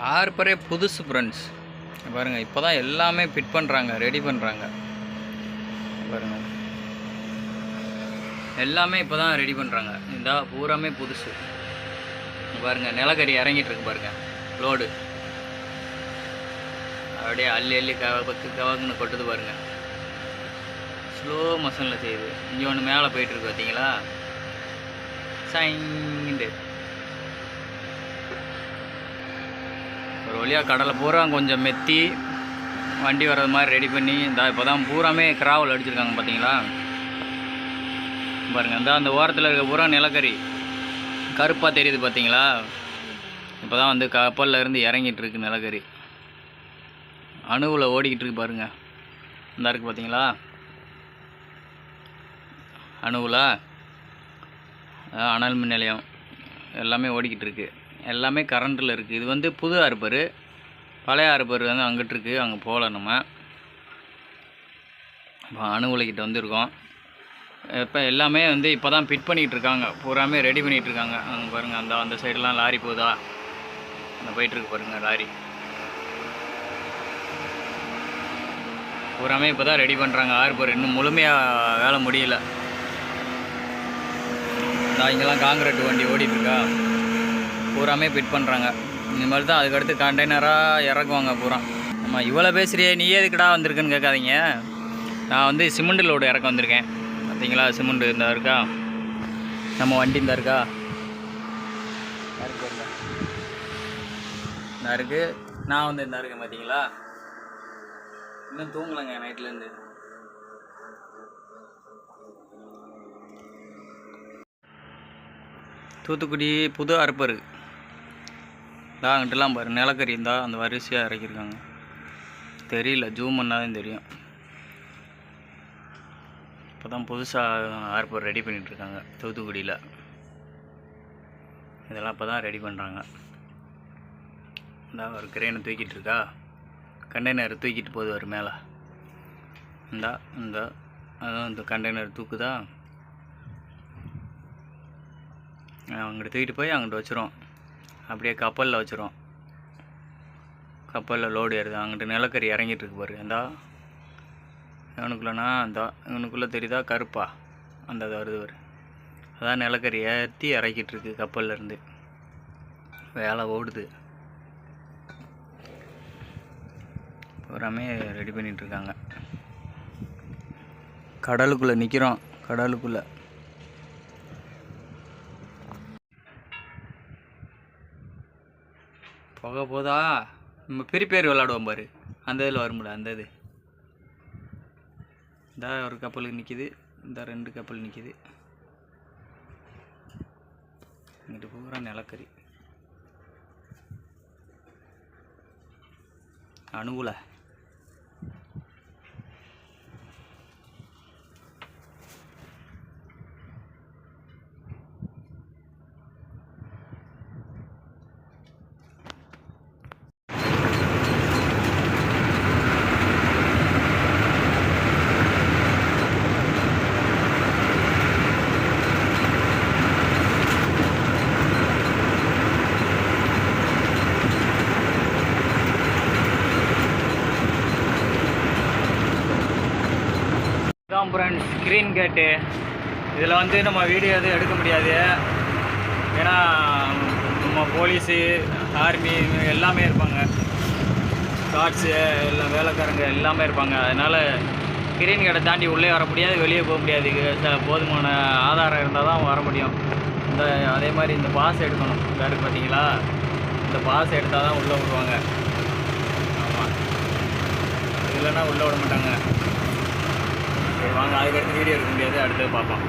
ஆர்பரே புதுசு ஃப்ரெண்ட்ஸ் பாருங்கள் இப்போ தான் எல்லாமே ஃபிட் பண்ணுறாங்க ரெடி பண்ணுறாங்க பாருங்கள் எல்லாமே இப்போ தான் ரெடி பண்ணுறாங்க இந்த பூராமே புதுசு. பாருங்கள் பாருங்க நிலக்கரி இறங்கிட்டு இருக்கு லோடு அப்படியே அள்ளி அள்ளி கவக்கு கவக்குன்னு கொட்டுது பாருங்கள் ஸ்லோ மோஷனில் செய்யுது. இங்கே ஒன்று மேலே போயிட்டுருக்கு பார்த்தீங்களா சைண்டு ஒரு வழியாக கடலை பூரா கொஞ்சம் மெத்தி வண்டி வர்றது மாதிரி ரெடி பண்ணி இந்த இப்போ தான் பூராமே கிராவல் அடிச்சிருக்காங்க பார்த்தீங்களா பாருங்கள் இந்த அந்த ஓரத்தில் இருக்க பூரா நிலக்கரி. கருப்பாக தெரியுது பார்த்தீங்களா இப்போ தான் வந்து கப்பலில் இருந்து இறங்கிட்டு இருக்கு நிலக்கரி. அணுவில் ஓடிக்கிட்டு இருக்கு பாருங்க. இந்த இருக்கு பார்த்தீங்களா அணுவில் அதான் அனல் மின் நிலையம். எல்லாமே ஓடிக்கிட்டு இருக்குது எல்லாமே கரண்ட்டில் இருக்குது இது வந்து புது அறுப்பர் பழைய அறுப்பர் வந்து அங்கிட்டு இருக்குது அங்கே போகல நம்ம. இப்போ அணு உலைக்கிட்ட வந்திருக்கோம். இப்போ எல்லாமே வந்து இப்போ தான் ஃபிட் பண்ணிகிட்டு இருக்காங்க. பூராமே ரெடி பண்ணிகிட்டு இருக்காங்க. அங்கே பாருங்கள் அந்த அந்த சைடெலாம் லாரி போகுதா? அங்கே போயிட்டுருக்கு பாருங்கள் லாரி. பூராமே இப்போ தான் ரெடி பண்ணுறாங்க ஆர்பர் இன்னும் முழுமையாக வேலை முடியல. நான் இங்கெல்லாம் காங்கிரட் வண்டி ஓடிட்டுருக்கா பூராமே ஃபிட் பண்ணுறாங்க இந்த மாதிரி தான் அதுக்கடுத்து கண்டெய்னராக இறக்குவாங்க பூரா. ஆமாம் இவ்வளோ பேசுறியே நீ எதுக்குடா வந்திருக்குன்னு கேட்காதீங்க. நான் வந்து சிமெண்ட் லோடு இறக்க வந்திருக்கேன். பார்த்தீங்களா சிமெண்ட் இருந்தால் இருக்கா? நம்ம வண்டி இருந்தா இருக்கா? இந்த இருக்கு நான் வந்து இந்த இருக்கேன் பார்த்தீங்களா? இன்னும் தூங்கலைங்க நைட்லேருந்து தூத்துக்குடி புது அறுப்பரு தான் அங்கிட்டலாம் பாரு நிலக்கரி இருந்தால் அந்த வரிசையாக இறக்கியிருக்காங்க. தெரியல ஜூம் பண்ணாதான் தெரியும். இப்போ தான் புதுசாக ஆர்பர் ரெடி பண்ணிகிட்ருக்காங்க தூத்துக்குடியில். இதெல்லாம் இப்போ தான் ரெடி பண்ணுறாங்க இந்த ஒரு கிரெயினை தூக்கிட்டு இருக்கா கண்டெய்னர் தூக்கிட்டு போகுது ஒரு மேலே. இந்தா இந்த அதுவும் இந்த கண்டெய்னர் தூக்குதா. அங்கிட்டு தூக்கிட்டு போய் அங்கிட்டு வச்சுருவோம் அப்படியே கப்பலில் வச்சிரும் கப்பலில் லோடு ஏறுது. அங்கிட்டு நிலக்கரி இறங்கிட்டு இருக்கு பாரு. இந்தா இவனுக்குள்ளனா அந்த இவனுக்குள்ளே தெரியுதா? கருப்பா. அந்த இது வருது பாரு. அதான் நிலக்கரி ஏற்றி இறக்கிட்டு இருக்கு கப்பல்லேருந்து வேலை ஓடுது. பூராமே ரெடி பண்ணிகிட்ருக்காங்க கடலுக்குள்ளே நிற்கிறோம் கடலுக்குள்ளே. போக போதா? நம்ம பெரிய பேர் விளாடுவோம் பாரு. அந்த இதில் வரும்ல அந்த இது. இந்த ஒரு கப்பல் நிற்கிது இந்த ரெண்டு கப்பல் நிற்கிது இங்கிட்டு பூரா நிலக்கரி. அணுகுல. இதான் ஃப்ரெண்ட்ஸ் ஸ்க்ரீன் கேட்டு இதில் வந்து நம்ம வீடியோ எதுவும் எடுக்க முடியாது. ஏன்னா நம்ம போலீஸு ஆர்மி எல்லாமே இருப்பாங்க. காட்ஸு எல்லாம் வேலைக்காரங்க எல்லாமே இருப்பாங்க. அதனால் ஸ்க்ரீன் கேட்டை தாண்டி உள்ளே வர முடியாது வெளியே போக முடியாது. போதுமான ஆதாரம் இருந்தால் தான் வர முடியும். இந்த அதே மாதிரி இந்த பாஸ் எடுக்கணும். இந்த இருக்கு பார்த்தீங்களா இந்த பாஸ் எடுத்தால் தான் உள்ளே விடுவாங்க. ஆமாம் இல்லைன்னா உள்ளே விட மாட்டாங்க. சரி வாங்க அதுக்கடுத்து வீடியோ எடுக்க முடியாது அடுத்தது பார்ப்போம்.